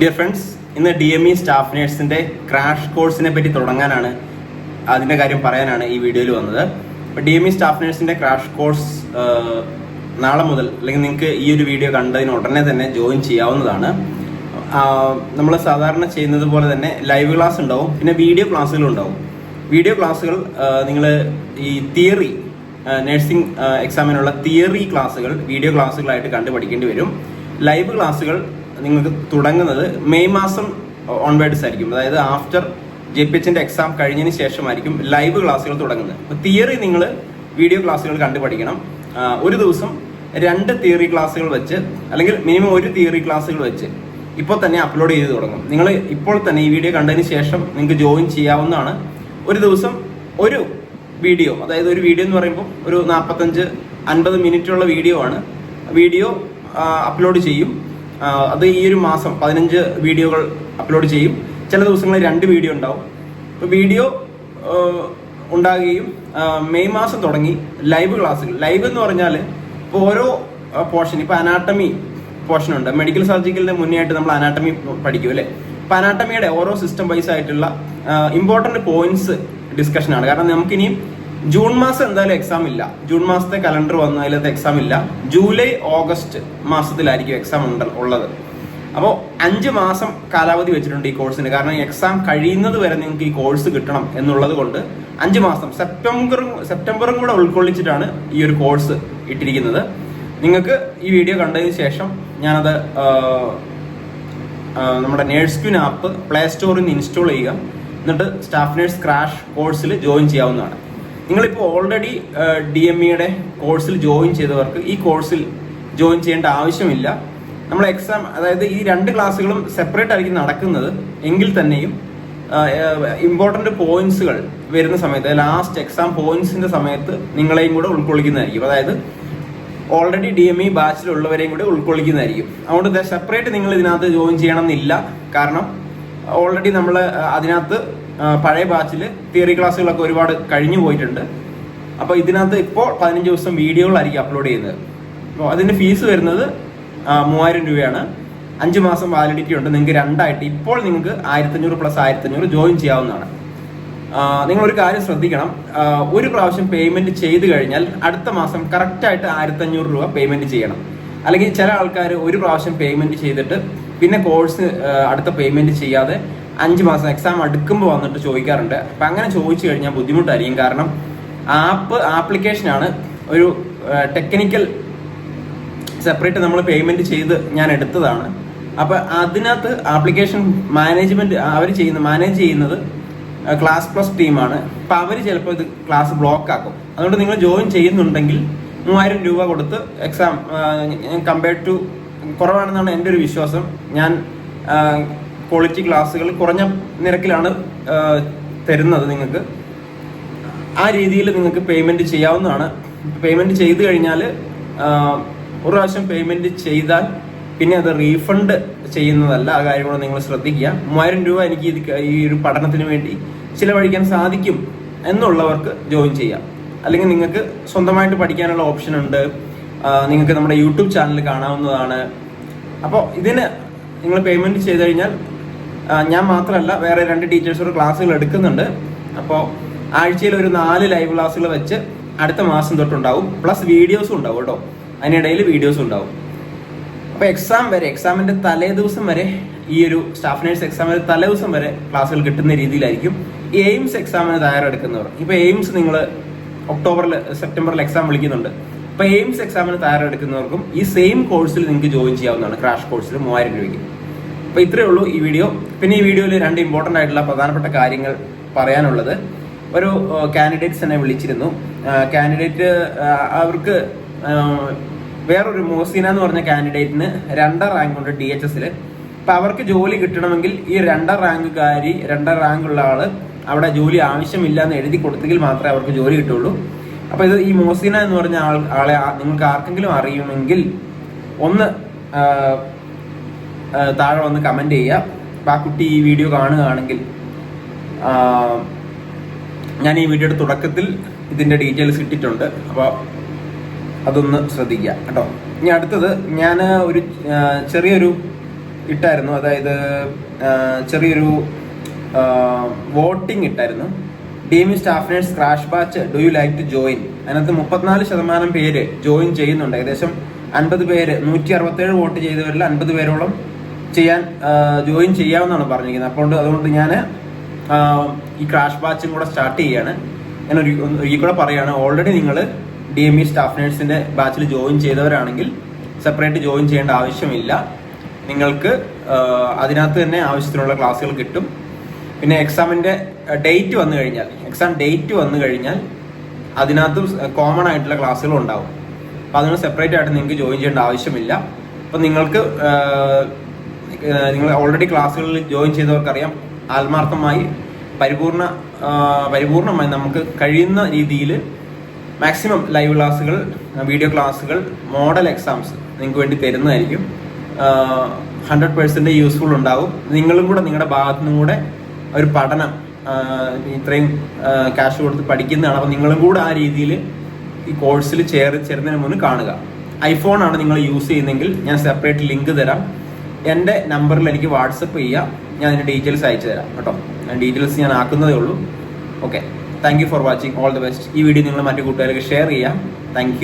Dear friends ഇന്ന് D M E staff നേഴ്സിന്റെ crash കോഴ്സിനെ പറ്റി തുടങ്ങാനാണ് അതിന്റെ കാര്യം പറയാനാണ് ഈ വീഡിയോയിൽ വന്നത്. ഡി എം ഇ സ്റ്റാഫ് നേഴ്സിന്റെ ക്രാഷ് കോഴ്സ് നാളെ മുതൽ അല്ലെങ്കിൽ നിങ്ങൾക്ക് ഈ ഒരു വീഡിയോ കണ്ടതിന് ഉടനെ തന്നെ ജോയിൻ ചെയ്യാവുന്നതാണ്. നമ്മൾ സാധാരണ ചെയ്യുന്നത് പോലെ തന്നെ ലൈവ് ക്ലാസ് ഉണ്ടാവും പിന്നെ വീഡിയോ ക്ലാസ്സുകളും ഉണ്ടാവും. വീഡിയോ ക്ലാസ്സുകൾ നിങ്ങൾ ഈ തിയറി നഴ്സിംഗ് എക്സാമിനുള്ള തിയറി ക്ലാസ്സുകൾ വീഡിയോ ക്ലാസ്സുകളായിട്ട് കണ്ടു പഠിക്കേണ്ടി വരും. ലൈവ് ക്ലാസ്സുകൾ നിങ്ങൾക്ക് തുടങ്ങുന്നത് മെയ് മാസം ഓൺവേർഡ്സ് ആയിരിക്കും. അതായത് ആഫ്റ്റർ ജെ പി എച്ചിന്റെ എക്സാം കഴിഞ്ഞതിന് ശേഷമായിരിക്കും ലൈവ് ക്ലാസ്സുകൾ തുടങ്ങുന്നത്. അപ്പോൾ തിയറി നിങ്ങൾ വീഡിയോ ക്ലാസ്സുകൾ കണ്ടു പഠിക്കണം. ഒരു ദിവസം രണ്ട് തിയറി ക്ലാസ്സുകൾ വെച്ച് അല്ലെങ്കിൽ മിനിമം ഒരു തിയറി ക്ലാസ്സുകൾ വെച്ച് ഇപ്പോൾ തന്നെ അപ്ലോഡ് ചെയ്ത് തുടങ്ങും. നിങ്ങൾ ഇപ്പോൾ തന്നെ ഈ വീഡിയോ കണ്ടതിന് ശേഷം നിങ്ങൾക്ക് ജോയിൻ ചെയ്യാവുന്നതാണ്. ഒരു ദിവസം ഒരു വീഡിയോ അതായത് ഒരു വീഡിയോ എന്ന് പറയുമ്പോൾ ഒരു നാൽപ്പത്തഞ്ച് അൻപത് മിനിറ്റുള്ള വീഡിയോ ആണ്. വീഡിയോ അപ്ലോഡ് ചെയ്യും. അത് ഈ ഒരു മാസം പതിനഞ്ച് വീഡിയോകൾ അപ്ലോഡ് ചെയ്യും. ചില ദിവസങ്ങളിൽ രണ്ട് വീഡിയോ ഉണ്ടാവും. വീഡിയോ ഉണ്ടാകുകയും മെയ് മാസം തുടങ്ങി ലൈവ് ക്ലാസ്സുകൾ. ലൈവ് എന്ന് പറഞ്ഞാൽ ഇപ്പോൾ ഓരോ പോർഷൻ ഇപ്പോൾ അനാട്ടമി പോർഷൻ ഉണ്ട്. മെഡിക്കൽ സർജിക്കലിന് മുന്നേ ആയിട്ട് നമ്മൾ അനാട്ടമി പഠിക്കും അല്ലേ? അപ്പോൾ അനാട്ടമിയുടെ ഓരോ സിസ്റ്റം വൈസ് ആയിട്ടുള്ള ഇമ്പോർട്ടന്റ് പോയിന്റ്സ് ഡിസ്കഷനാണ് കാരണം നമുക്കിനിയും ജൂൺ മാസം എന്തായാലും എക്സാം ഇല്ല. ജൂൺ മാസത്തെ കലണ്ടർ വന്നു അതിലത്തെ എക്സാം ഇല്ല. ജൂലൈ ഓഗസ്റ്റ് മാസത്തിലായിരിക്കും എക്സാം ഉണ്ട് ഉള്ളത്. അപ്പോൾ അഞ്ച് മാസം കാലാവധി വെച്ചിട്ടുണ്ട് ഈ കോഴ്സിന് കാരണം എക്സാം കഴിയുന്നത് വരെ നിങ്ങൾക്ക് ഈ കോഴ്സ് കിട്ടണം എന്നുള്ളത് കൊണ്ട് അഞ്ച് മാസം സെപ്റ്റംബറും സെപ്റ്റംബറും കൂടെ ഉൾക്കൊള്ളിച്ചിട്ടാണ് ഈ ഒരു കോഴ്സ് ഇട്ടിരിക്കുന്നത്. നിങ്ങൾക്ക് ഈ വീഡിയോ കണ്ടതിന് ശേഷം ഞാനത് നമ്മുടെ നേഴ്സ് ക്യൂൻ ആപ്പ് പ്ലേ സ്റ്റോറിൽ നിന്ന് ഇൻസ്റ്റാൾ ചെയ്യുക. എന്നിട്ട് സ്റ്റാഫ് നേഴ്സ് ക്രാഷ് കോഴ്സിൽ ജോയിൻ ചെയ്യാവുന്നതാണ്. നിങ്ങളിപ്പോൾ ഓൾറെഡി ഡി എം ഇയുടെ കോഴ്സിൽ ജോയിൻ ചെയ്തവർക്ക് ഈ കോഴ്സിൽ ജോയിൻ ചെയ്യേണ്ട ആവശ്യമില്ല. നമ്മൾ എക്സാം അതായത് ഈ രണ്ട് ക്ലാസ്സുകളും സെപ്പറേറ്റ് ആയിരിക്കും നടക്കുന്നത്. എങ്കിൽ തന്നെയും ഇമ്പോർട്ടന്റ് പോയിന്റ്സുകൾ വരുന്ന സമയത്ത് ലാസ്റ്റ് എക്സാം പോയിന്റ്സിന്റെ സമയത്ത് നിങ്ങളെയും കൂടെ ഉൾക്കൊള്ളിക്കുന്നതായിരിക്കും. അതായത് ഓൾറെഡി ഡി എം ഇ ബാച്ചിലുള്ളവരെയും കൂടെ ഉൾക്കൊള്ളിക്കുന്നതായിരിക്കും. അതുകൊണ്ട് സെപ്പറേറ്റ് നിങ്ങൾ ഇതിനകത്ത് ജോയിൻ ചെയ്യണം എന്നില്ല കാരണം ഓൾറെഡി നമ്മൾ അതിനകത്ത് പഴയ ബാച്ചിൽ തിയറി ക്ലാസ്സുകളൊക്കെ ഒരുപാട് കഴിഞ്ഞു പോയിട്ടുണ്ട്. അപ്പോൾ ഇതിനകത്ത് ഇപ്പോൾ പതിനഞ്ച് ദിവസം വീഡിയോകളായിരിക്കും അപ്ലോഡ് ചെയ്യുന്നത്. അപ്പോൾ അതിന്റെ ഫീസ് വരുന്നത് മൂവായിരം രൂപയാണ്. അഞ്ച് മാസം വാലിഡിറ്റി ഉണ്ട്. നിങ്ങൾക്ക് രണ്ടായിട്ട് ഇപ്പോൾ നിങ്ങൾക്ക് ആയിരത്തഞ്ഞൂറ് പ്ലസ് ആയിരത്തഞ്ഞൂറ് ജോയിൻ ചെയ്യാവുന്നതാണ്. നിങ്ങൾ ഒരു കാര്യം ശ്രദ്ധിക്കണം. ഒരു പ്രാവശ്യം പേയ്മെന്റ് ചെയ്തു കഴിഞ്ഞാൽ അടുത്ത മാസം കറക്റ്റായിട്ട് ആയിരത്തഞ്ഞൂറ് രൂപ പേയ്മെന്റ് ചെയ്യണം. അല്ലെങ്കിൽ ചില ആൾക്കാർ ഒരു പ്രാവശ്യം പേയ്മെന്റ് ചെയ്തിട്ട് പിന്നെ കോഴ്സ് അടുത്ത പേയ്മെന്റ് ചെയ്യാതെ അഞ്ച് മാസം എക്സാം അടുക്കുമ്പോൾ വന്നിട്ട് ചോദിക്കാറുണ്ട്. അപ്പം അങ്ങനെ ചോദിച്ചു കഴിഞ്ഞാൽ ബുദ്ധിമുട്ടായിരിക്കും. കാരണം ആപ്പ് ആപ്ലിക്കേഷനാണ് ഒരു ടെക്നിക്കൽ സെപ്പറേറ്റ് നമ്മൾ പേയ്മെന്റ് ചെയ്ത് ഞാൻ എടുത്തതാണ്. അപ്പം അതിനകത്ത് ആപ്ലിക്കേഷൻ മാനേജ്മെന്റ് അവർ ചെയ്യുന്ന മാനേജ് ചെയ്യുന്നത് ക്ലാസ് പ്ലസ് ടീമാണ് അപ്പം അവർ ചിലപ്പോൾ ഇത് ക്ലാസ് ബ്ലോക്ക് ആക്കും. അതുകൊണ്ട് നിങ്ങൾ ജോയിൻ ചെയ്യുന്നുണ്ടെങ്കിൽ മൂവായിരം രൂപ കൊടുത്ത് എക്സാം കമ്പയർഡ് ടു കുറവാണെന്നാണ് എന്റെ ഒരു വിശ്വാസം. ഞാൻ ക്വാളിറ്റി ക്ലാസ്സുകൾ കുറഞ്ഞ നിരക്കിലാണ് തരുന്നത് നിങ്ങൾക്ക്. ആ രീതിയിൽ നിങ്ങൾക്ക് പേയ്മെന്റ് ചെയ്യാവുന്നതാണ്. പേയ്മെന്റ് ചെയ്തു കഴിഞ്ഞാൽ ഒരു പ്രാവശ്യം പേയ്മെന്റ് ചെയ്താൽ പിന്നെ അത് റീഫണ്ട് ചെയ്യുന്നതല്ല. ആ കാര്യം കൂടെ നിങ്ങൾ ശ്രദ്ധിക്കുക. മൂവായിരം രൂപ എനിക്ക് ഇത് ഈ ഒരു പഠനത്തിന് വേണ്ടി ചിലവഴിക്കാൻ സാധിക്കും എന്നുള്ളവർക്ക് ജോയിൻ ചെയ്യാം. അല്ലെങ്കിൽ നിങ്ങൾക്ക് സ്വന്തമായിട്ട് പഠിക്കാനുള്ള ഓപ്ഷൻ ഉണ്ട്. നിങ്ങൾക്ക് നമ്മുടെ യൂട്യൂബ് ചാനൽ കാണാവുന്നതാണ്. അപ്പോൾ ഇതിന് നിങ്ങൾ പേയ്മെന്റ് ചെയ്ത് കഴിഞ്ഞാൽ ഞാൻ മാത്രമല്ല വേറെ രണ്ട് ടീച്ചേഴ്സോട് ക്ലാസ്സുകൾ എടുക്കുന്നുണ്ട്. അപ്പോൾ ആഴ്ചയിൽ ഒരു നാല് ലൈവ് ക്ലാസ്സുകൾ വെച്ച് അടുത്ത മാസം തൊട്ടുണ്ടാവും. പ്ലസ് വീഡിയോസും ഉണ്ടാവും കേട്ടോ. അതിനിടയിൽ വീഡിയോസും ഉണ്ടാവും. അപ്പോൾ എക്സാം വരെ എക്സാമിന്റെ തലേ ദിവസം വരെ ഈ ഒരു സ്റ്റാഫ് നേഴ്സ് എക്സാമിന്റെ തലേ ദിവസം വരെ ക്ലാസ്സുകൾ കിട്ടുന്ന രീതിയിലായിരിക്കും എയിംസ് എക്സാമിന് തയ്യാറെടുക്കുന്നവർ. ഇപ്പോൾ എയിംസ് നിങ്ങൾ ഒക്ടോബറിൽ സെപ്റ്റംബറിൽ എക്സാം വിളിക്കുന്നുണ്ട്. അപ്പോൾ എയിംസ് എക്സാമിന് തയ്യാറെടുക്കുന്നവർക്കും ഈ സെയിം കോഴ്സിൽ നിങ്ങൾക്ക് ജോയിൻ ചെയ്യാവുന്നതാണ്. ക്രാഷ് കോഴ്സിൽ മൂവായിരം രൂപയ്ക്ക്. അപ്പോൾ ഇത്രയേ ഉള്ളൂ ഈ വീഡിയോ പിന്നെ ഈ വീഡിയോയിൽ രണ്ട് ഇമ്പോർട്ടന്റ് ആയിട്ടുള്ള പ്രധാനപ്പെട്ട കാര്യങ്ങൾ പറയാനുള്ളത്. ഒരു കാൻഡിഡേറ്റ്സ് എന്നെ വിളിച്ചിരുന്നു. കാൻഡിഡേറ്റ് അവർക്ക് വേറൊരു മോസീന എന്ന് പറഞ്ഞ കാൻഡിഡേറ്റിന് രണ്ടാം റാങ്ക് ഉണ്ട് ഡി എച്ച് എസിൽ അപ്പം അവർക്ക് ജോലി കിട്ടണമെങ്കിൽ ഈ രണ്ടാം റാങ്കുകാരി രണ്ടാം റാങ്ക് ഉള്ള ആൾ അവിടെ ജോലി ആവശ്യമില്ല എന്ന് എഴുതി കൊടുത്തെങ്കിൽ മാത്രമേ അവർക്ക് ജോലി കിട്ടുള്ളൂ അപ്പോൾ ഇത് ഈ മോസീന എന്ന് പറഞ്ഞ ആൾ ആളെ നിങ്ങൾക്ക് ആർക്കെങ്കിലും അറിയുമെങ്കിൽ ഒന്ന് താഴെ വന്ന് കമന്റ് ചെയ്യുക. ആ കുട്ടി ഈ വീഡിയോ കാണുകയാണെങ്കിൽ ഞാൻ ഈ വീഡിയോയുടെ തുടക്കത്തിൽ ഇതിന്റെ ഡീറ്റെയിൽസ് ഇട്ടിട്ടുണ്ട്. അപ്പോൾ അതൊന്ന് ശ്രദ്ധിക്കുക കേട്ടോ. ഇനി അടുത്തത് ഞാൻ ഒരു ചെറിയൊരു ഇട്ടായിരുന്നു. അതായത് ചെറിയൊരു വോട്ടിംഗ് ഇട്ടായിരുന്നു. D സ്റ്റാഫിനേഴ്സ് staff nurse crash batch do you like to join അതിനകത്ത് മുപ്പത്തിനാല് ശതമാനം പേര് ജോയിൻ ചെയ്യുന്നുണ്ട്. ഏകദേശം അൻപത് പേര് നൂറ്റി അറുപത്തേഴ് വോട്ട് ചെയ്തവരിൽ അൻപത് പേരോളം ചെയ്യാൻ ജോയിൻ ചെയ്യാമെന്നാണ് പറഞ്ഞിരിക്കുന്നത്. അപ്പോൾ അതുകൊണ്ട് ഞാൻ ഈ ക്രാഷ് ബാച്ചും കൂടെ സ്റ്റാർട്ട് ചെയ്യാണ്. ഞാൻ ഒരു ഒരിക്കൽ കൂടെ പറയുകയാണ് ഓൾറെഡി നിങ്ങൾ ഡി എം ഇ സ്റ്റാഫ് നേഴ്സിന്റെ ബാച്ചിൽ ജോയിൻ ചെയ്തവരാണെങ്കിൽ സെപ്പറേറ്റ് ജോയിൻ ചെയ്യേണ്ട ആവശ്യമില്ല. നിങ്ങൾക്ക് അതിനകത്ത് തന്നെ ആവശ്യത്തിനുള്ള ക്ലാസ്സുകൾ കിട്ടും. പിന്നെ എക്സാമിന്റെ ഡേറ്റ് വന്നു കഴിഞ്ഞാൽ എക്സാം ഡേറ്റ് വന്നു കഴിഞ്ഞാൽ അതിനകത്ത് കോമൺ ആയിട്ടുള്ള ക്ലാസ്സുകൾ ഉണ്ടാവും. അപ്പോൾ അതിന് സെപ്പറേറ്റ് ആയിട്ട് നിങ്ങൾക്ക് ജോയിൻ ചെയ്യേണ്ട ആവശ്യമില്ല. അപ്പം നിങ്ങൾക്ക് നിങ്ങൾ ഓൾറെഡി ക്ലാസ്സുകളിൽ ജോയിൻ ചെയ്തവർക്കറിയാം. ആത്മാർത്ഥമായി പരിപൂർണ പരിപൂർണമായി നമുക്ക് കഴിയുന്ന രീതിയിൽ മാക്സിമം ലൈവ് ക്ലാസ്സുകൾ വീഡിയോ ക്ലാസ്സുകൾ മോഡൽ എക്സാംസ് നിങ്ങൾക്ക് വേണ്ടി തരുന്നതായിരിക്കും. ഹൺഡ്രഡ് പേഴ്സന്റ് യൂസ്ഫുൾ ഉണ്ടാവും. നിങ്ങളും കൂടെ നിങ്ങളുടെ ഭാഗത്തു നിന്നും കൂടെ ഒരു പഠനം ഇത്രയും ക്യാഷ് കൊടുത്ത് പഠിക്കുന്നതാണ്. അപ്പോൾ നിങ്ങളും കൂടെ ആ രീതിയിൽ ഈ കോഴ്സിൽ ചേർ ചേരുന്നതിന് മുന്നേ കാണുക. ഐഫോൺ ആണ് നിങ്ങൾ യൂസ് ചെയ്യുന്നതെങ്കിൽ ഞാൻ സെപ്പറേറ്റ് ലിങ്ക് തരാം. എന്റെ നമ്പറിൽ എനിക്ക് വാട്സപ്പ് ചെയ്യാം. ഞാൻ അതിന്റെ ഡീറ്റെയിൽസ് അയച്ചു തരാം കേട്ടോ. ഞാൻ ഡീറ്റെയിൽസ് ഞാൻ ആക്കുന്നതേ ഉള്ളൂ. Okay thank you for watching all the best ഈ വീഡിയോ നിങ്ങൾ മറ്റു കൂട്ടുകാർക്ക് ഷെയർ ചെയ്യാം. താങ്ക്